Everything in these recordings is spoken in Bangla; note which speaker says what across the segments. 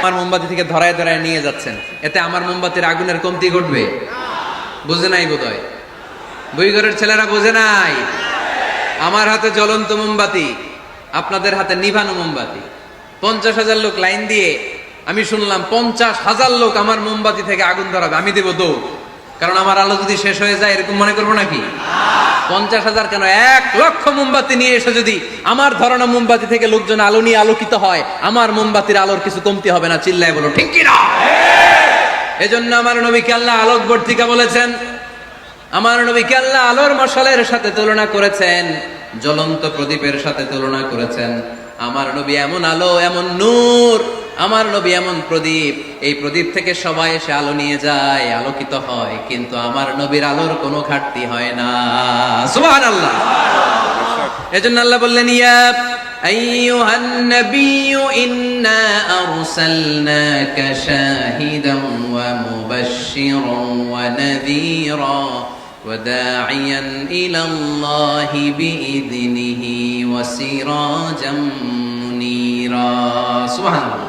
Speaker 1: আমার মোমবাতি থেকে ধরায় ধরায় নিয়ে যাচ্ছেন। এতে আমার মোমবাতির আগুনের কমতি ঘটবে। বুঝে নাই বোধ হয় বইঘরের ছেলেরা বোঝে নাই? আমার হাতে জ্বলন্ত মোমবাতি, আপনাদের হাতে নিভানো মোমবাতি। পঞ্চাশ হাজার লোক লাইন দিয়ে আমি শুনলাম পঞ্চাশ হাজার লোক আমার মোমবাতি থেকে আগুন ধরাবে। আমি দেবো দৌড়। কারণ আমার আলো যদি শেষ হয়ে যায়, এরকম মনে করব নাকি? পঞ্চাশ হাজার কেন? এক লক্ষ মোমবাতি নিয়ে এসে যদি আমার ধরানো মোমবাতি থেকে লোকজন আলো নিয়ে আলোকিত হয়, আমার মোমবাতির আলোর কিছু কমতি হবে না, চিল্লায় বলো, ঠিক কিনা? এজন্য আমার নবীকে আল্লাহ আলোক বর্তিকা বলেছেন, আমার নবীকে আল্লাহ আলোর মশালের সাথে তুলনা করেছেন, জ্বলন্ত প্রদীপের সাথে তুলনা করেছেন। আমার নবী এমন আলো, এমন নূর আমার নবী এমন প্রদীপ এই প্রদীপ থেকে সবাই এসে আলো নিয়ে যায় আলোকিত হয় কিন্তু আমার নবীর আলোর কোনো ঘাটতি হয় না সুবহানাল্লাহ এজন্য আল্লাহ বললেন ইয়া আইয়ুহান নাবিয়্যু ইন্না আরসালনাকা শাহিদান ওয়া মুবাশশিরান ওয়া নাযীরা وداعيا إلى الله بإذنه وسراجا منيرا سبحان الله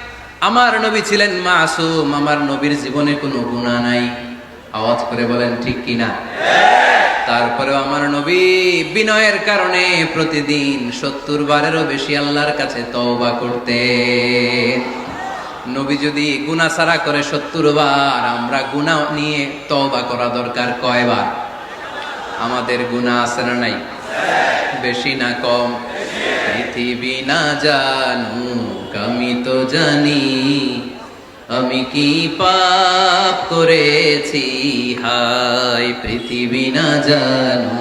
Speaker 1: আমার নবী ছিলেন মাসুম, আমার নবীর জীবনে কোনো গুণা নাই। আওয়াজ করে বলেন, ঠিক কিনা তারপরেও আমার নবী বিনয়ের কারণে প্রতিদিন সত্তর বারেরও বেশি আল্লাহর কাছে তওবা করতে নবী যদি গুনাহ সারা করে সত্তর বার আমরা গুনাহ নিয়ে তওবা করা দরকার কয়বার? আমাদের গুনাহ আছে না নাই? বেশি না কম? পৃথিবী না জানু আমি তো জানি। আমি কি পাপ করেছি? হাই পৃথিবী না জানু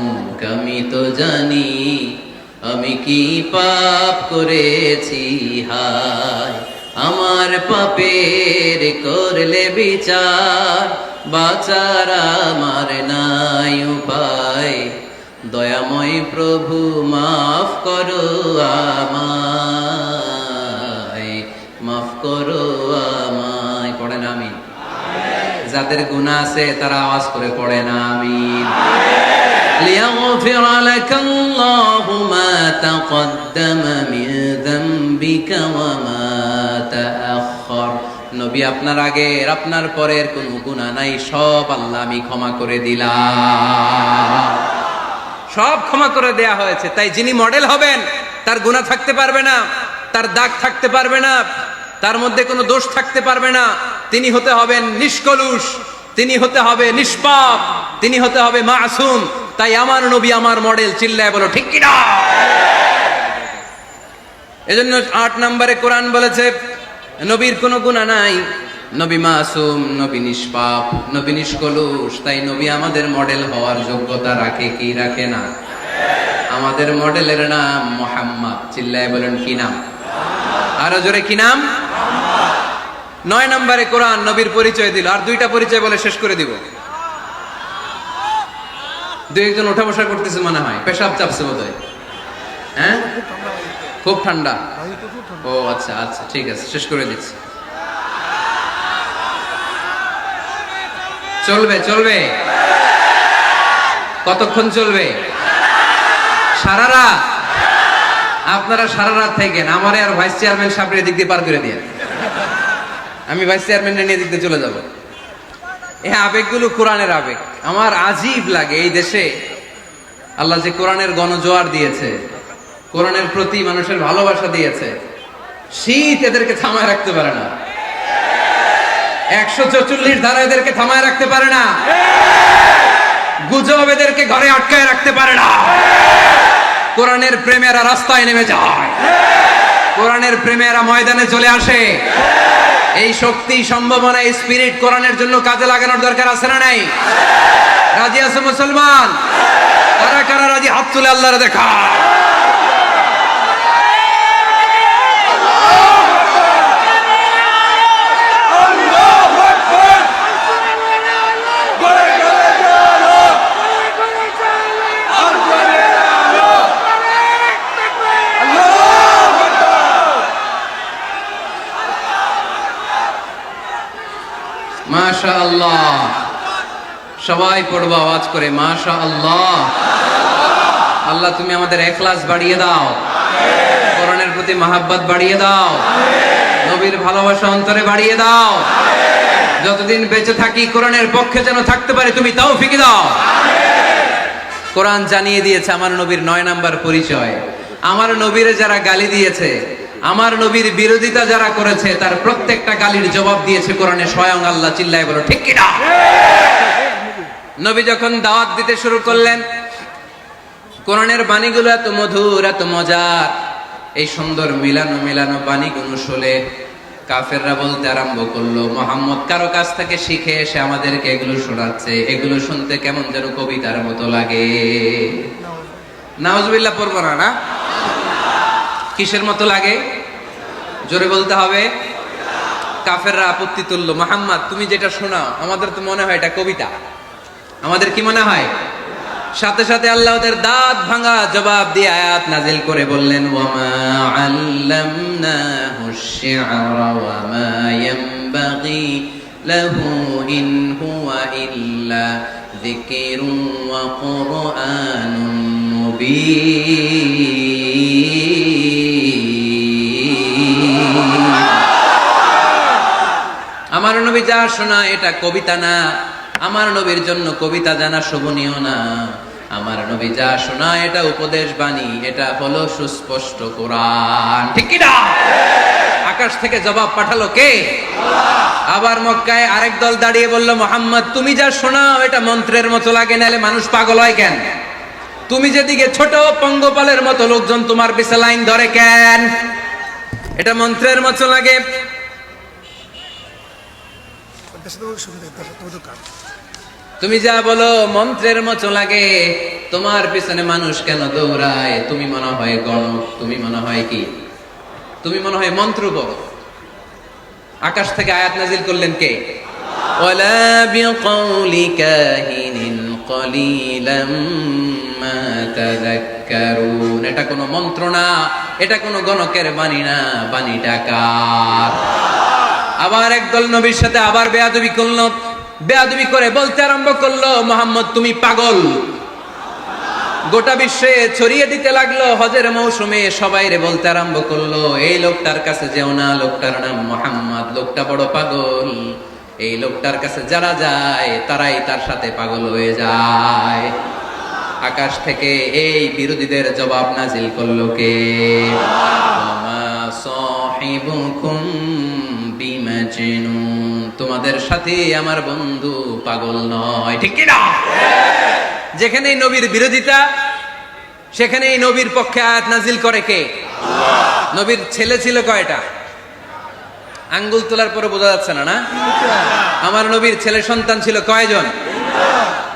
Speaker 1: আমি তো জানি। আমি কি পাপ করেছি? হাই আমার পাপের করলে বিচার, বাচার আমার নাই উপায়। দয়াময় প্রভু মাফ করো আমায় মাফ করো আমায় পড়েন আমি যাদের গুণা আছে তারা আওয়াজ করে পড়ে না আমি ليغفر لك الله ما تقدم من ذنبك وما تأخر নবী আপনার আগের আপনার পরের কোনো গুণা নাই সব আল্লাহ আমি ক্ষমা করে দিলাম সব ক্ষমা করে দেয়া হয়েছে। তাই যিনি মডেল হবেন, তার গুণা থাকতে পারবে না, তার দাগ থাকতে পারবে না, তার মধ্যে কোনো দোষ থাকতে পারবে না। তিনি হতে হবেন নিষ্কলুষ, তিনি হতে হবে নিষ্পাপ, তিনি হতে হবে মাসুম। তাই আমার নবী আমার মডেল চিল্লায় বলো, ঠিক কিনা? এজন্য আট নম্বরে কোরআন বলেছে, নবীর কোনো গুণা নাই। নবী মাসুম, নবী নিষ্পাপ, নবী নিষ্কলুষ, তাই নবী আমাদের মডেল হওয়ার যোগ্যতা রাখে কি রাখে না? আমাদের মডেলের নাম মোহাম্মদ। চিল্লায় বলেন, কি নাম? আরও জোরে কি নাম? নয় নম্বরে কোরআন নবীর পরিচয় দিল। আর দুইটা পরিচয় বলে শেষ করে দিব। দুই একজন ওঠা বসা করতেছে মনে হয়। পেশাব চাপছে বোধ হ্যাঁ? খুব ঠান্ডা। ও আচ্ছা আচ্ছা ঠিক আছে, শেষ করে দিচ্ছি। চলবে চলবে। কতক্ষণ চলবে? সারা রাত? আপনারা সারা রাত থাকেন, আমারে আর ভাইস চেয়ারম্যান সাহেবের দিক দিয়ে পার করে দিয়ে আমি ভাইস চেয়ারম্যানের নিয়ে দিক দিয়ে চলে যাব। এই আবেগগুলো কোরআনের আবেগ। আমার আজীব লাগে এই দেশে। আল্লাহ যে কোরআনের গণজোয়ার দিয়েছে, কোরআনের প্রতি মানুষের ভালোবাসা দিয়েছে, শীত এদেরকে থামায় রাখতে পারে না। একশো চৌচল্লিশ ধারা এদেরকে থামায় রাখতে পারে না। গুজব এদেরকে ঘরে আটকায় রাখতে পারে না। কোরআনের প্রেমেরা রাস্তায় নেমে যায়। কোরআনের প্রেমেরা ময়দানে চলে আসে। এই শক্তি, সম্ভাবনা, এই স্পিরিট কোরআনের জন্য কাজে লাগানোর দরকার আছে না নাই? রাজি আছে মুসলমান? কারা কারা রাজি? হাত তুলে আল্লাহর দেখা সবাই পড়ব, আওয়াজ করে মাশা আল্লাহ আল্লাহ তুমি আমাদের এখলাস বাড়িয়ে দাও। কোরআনের প্রতি মাহাব্বত বাড়িয়ে দাও। নবীর ভালোবাসা অন্তরে বাড়িয়ে দাও। যতদিন বেঁচে থাকি, কোরআনের পক্ষে যেন থাকতে পারে, তুমি তাও ফিকে দাও। কোরআন জানিয়ে দিয়েছে আমার নবীর নয় নাম্বার পরিচয়। আমার নবীরে যারা গালি দিয়েছে, আমার নবীর বিরোধিতা যারা করেছে, তার প্রত্যেকটা গালির জবাব দিয়েছে কোরআনে, স্বয়ং আল্লাহ চিল্লায় বলো, ঠিক কিনা? নবী যখন দাওয়াত দিতে শুরু করলেন, কোরআনের বাণীগুলো এত মধুর, এত মজার। এই সুন্দর মিলানো মিলানো বাণীগুলো শুনে কাফেররা বলতে আরম্ভ করল, মোহাম্মদ, কারও কাছ থেকে শিখে এসে আমাদেরকে এগুলো শোনাচ্ছে। এগুলো শুনতে কেমন যেন কবিতার মতো লাগে। নাওজবিল্লাহ, পড়ব না না? কিসের মতো লাগে? জোরে বলতে হবে। কাফেররা আপত্তি তুললো, মোহাম্মদ, তুমি যেটা শোনাও, আমাদের তো মনে হয় এটা কবিতা। আমাদের কি মনে হয়? সাথে সাথে আল্লাহ ওদের দাঁত ভাঙা জবাব দিয়ে আয়াত নাজিল করে বললেন, ওয়ামা আমার নবী যা শোনা, এটা কবিতা না। আমার নবীর জন্য কবিতা জানা শোভনীয় না। আমার নবী যা শোনা, এটা উপদেশ বাণী, এটা হলো সুস্পষ্ট কোরআন। ঠিক আকাশ থেকে জবাব পাঠালো কে? আবার মক্কায় আরেক দল দাঁড়িয়ে বলল, মোহাম্মদ, তুমি যা শোনাও, এটা মন্ত্রের মতো লাগে, নাহলে মানুষ পাগল হয় কেন? তুমি যেদিকে ছোট পঙ্গপালের মতো লোকজন, তোমার পিছে লাইন ধরে কেন? এটা মন্ত্রের মতো লাগে।
Speaker 2: সুবিধা
Speaker 1: তুমি যা বলো মন্ত্রের মতো লাগে। তোমার পিছনে মানুষ কেন দৌড়ায়? তুমি মনে হয় গণক তুমি মনে হয় কি? তুমি মনে হয় মন্ত্র বড় আকাশ থেকে আয়াত নাজিল করলেন কে? এটা কোনো মন্ত্র না এটা কোনো গণকের বাণী না বাণী ডাকার আবার একদল নবীর সাথে আবার বেয়াদবি করল। বেয়াদবি করে বলতে আরম্ভ করল, মোহাম্মদ, তুমি পাগল। গোটা বিশ্বে ছড়িয়ে দিতে লাগল, হজের মৌসুমে সবাই রে বলতে আরম্ভ করল, এই লোকটার কাছে যেও না, লোকটার নাম মোহাম্মদ, লোকটা বড় পাগল। এই লোকটার কাছে যারা যায়, তারাই তার সাথে পাগল হয়ে যায়। আকাশ থেকে এই বিরোধীদের জবাব নাজিল করল কে? সাহিবুকুম তোমাদের সাথে আমার বন্ধু পাগল নয়। ঠিক নবীর বিরোধিতা নবীর পক্ষে আয়াত নাজিল করে কে? নবীর ছেলে ছিল কয়টা? আঙ্গুল তোলার পরে বোঝা যাচ্ছে না না? আমার নবীর ছেলে সন্তান ছিল কয়জন?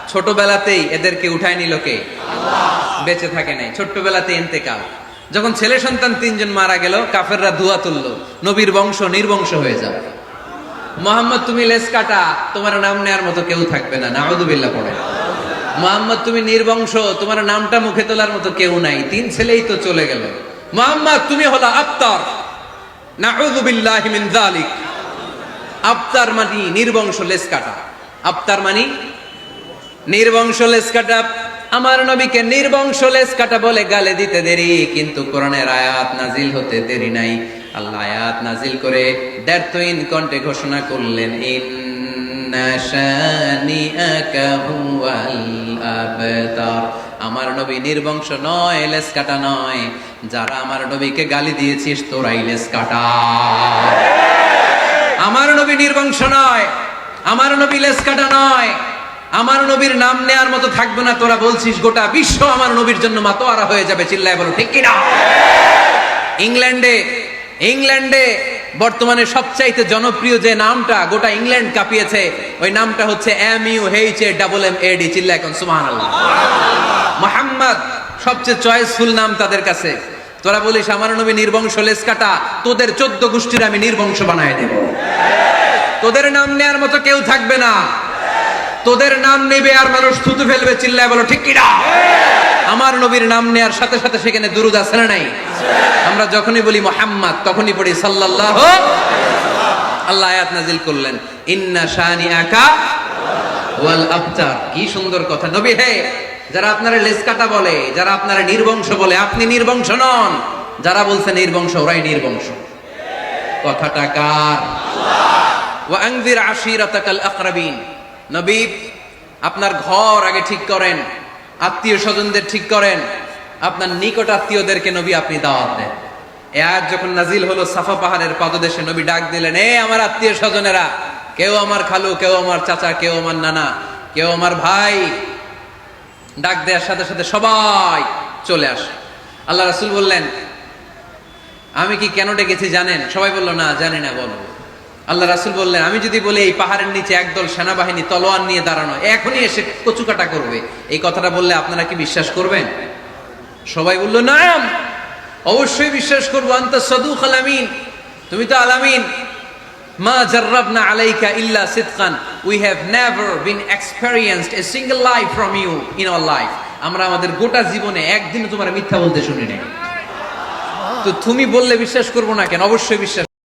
Speaker 1: ছোটবেলাতেই এদেরকে উঠায় নিল কে? বেঁচে থাকে নাই। ছোট্টবেলাতে এন্তেকাল যখন ছেলে সন্তান তিনজন মারা গেল, কাফেররা ধুয়া তুললো। নবীর বংশ নির্বংশ হয়ে যাবে মোহাম্মদ, তুমি লেস কাটা, তোমার নাম নেয়ার মতো কেউ থাকবে না। নাউদুবিল্লাহ পড়ে। মোহাম্মদ, তুমি নির্বংশ, তোমার নামটা মুখে তোলার মতো কেউ নাই। তিন ছেলেই তো চলে গেল। মোহাম্মদ, তুমি হলো আফতার। নাউদুবিল্লাহি যালিক। আফতার মানি নির্বংশ লেস কাটা। আফতার মানি নির্বংশ লেস কাটা। আমার নবীকে নির্বংশ লেস কাটা বলে গালে দিতে দেরি, কিন্তু কোরআনের আয়াত নাজিল হতে দেরি নাই। আল্লাহ আয়াত নাজিল করে দ্ব্যর্থহীন কণ্ঠে ঘোষণা করলেন আমার নবী নির্বংশ নয় লেস কাটা নয়। যারা আমার নবীকে গালি দিয়েছিস, তোরাই লেস কাটা। আমার নবী নির্বংশ নয়, আমার নবী লেস কাটা নয়। আমার নবীর নাম নেয়ার মতো থাকবে না, তোরা বলছিস গোটা বিশ্ব আমার নবীর জন্য মাতোয়ারা হয়ে যাবে, চিল্লায় বলো, ঠিক কিনা? ইংল্যান্ডে ইংল্যান্ডে বর্তমানে সবচাইতে জনপ্রিয় যে নামটা, গোটা ইংল্যান্ড কাঁপিয়েছে, ওই নামটা হচ্ছে M U H A double M A D চিল্লা এখন সুমান আল্লাহ মোহাম্মদ, সবচেয়ে চয়েসফুল নাম তাদের কাছে। তোরা বলিস, আমার নবী নির্বংশ লেস কাটা, তোদের চোদ্দ গোষ্ঠীর আমি নির্বংশ বানায় দেব। তোদের নাম নেয়ার মতো কেউ থাকবে না। তোদের নাম নেবে আর মানুষ থুতু ফেলবে, চিল্লায় বলো, ঠিক কিনা? আমার নবীর নাম নেয়ার সাথে সাথে সেখানে দুরুদ আছে না নাই? আমরা যখনই বলি মোহাম্মদ, তখনই পড়ি সাল্লাল্লাহু আল্লাহ আয়াত নাজিল করলেন, ইন্না শানি আকা ওয়াল আবতার। কি সুন্দর কথা। নবী, হে, যারা আপনারা লেস কাটা বলে, যারা আপনারা নির্বংশ বলে, আপনি নির্বংশ নন। যারা বলছে নির্বংশ, ওরাই নির্বংশ। কথাটা কার? ওয়া আনজির আশিরাতাকাল আকরাবিন। নবী, আপনার ঘর আগে ঠিক করেন, আত্মীয় স্বজনদের ঠিক করেন, আপনার নিকট আত্মীয়দেরকে নবী আপনি দাওয়াত দেন। এ যখন নাজিল হলো, সাফা পাহাড়ের পাদদেশে নবী ডাক দিলেন, এ আমার আত্মীয় স্বজনেরা, কেউ আমার খালু, কেউ আমার চাচা, কেউ আমার নানা, কেউ আমার ভাই। ডাক দেওয়ার সাথে সাথে সবাই চলে আসে। আল্লাহ রাসূল বললেন, আমি কি কেন ডেকেছি জানেন? সবাই বলল, না, জানি না, বলো। আল্লাহ রাসুল বললেন, আমি যদি বলি এই পাহাড়ের নিচে একদল সেনাবাহিনী তলোয়ার নিয়ে দাঁড়ানো, এখনই এসে কচুকাটা করবে। এই কথাটা বললে আপনারা কি বিশ্বাস করবেন? সবাই বলল না অবশ্যই বিশ্বাস করব। আলামিন তুমি তো আলামিন মা জাররাবনা আলাইকা ইল্লা সিদকান we have never been experienced a single life from you in our life আমরা আমাদের গোটা জীবনে একদিন তোমার মিথ্যা বলতে শুনি নাই তো তুমি বললে বিশ্বাস করব না কেন? অবশ্যই বিশ্বাস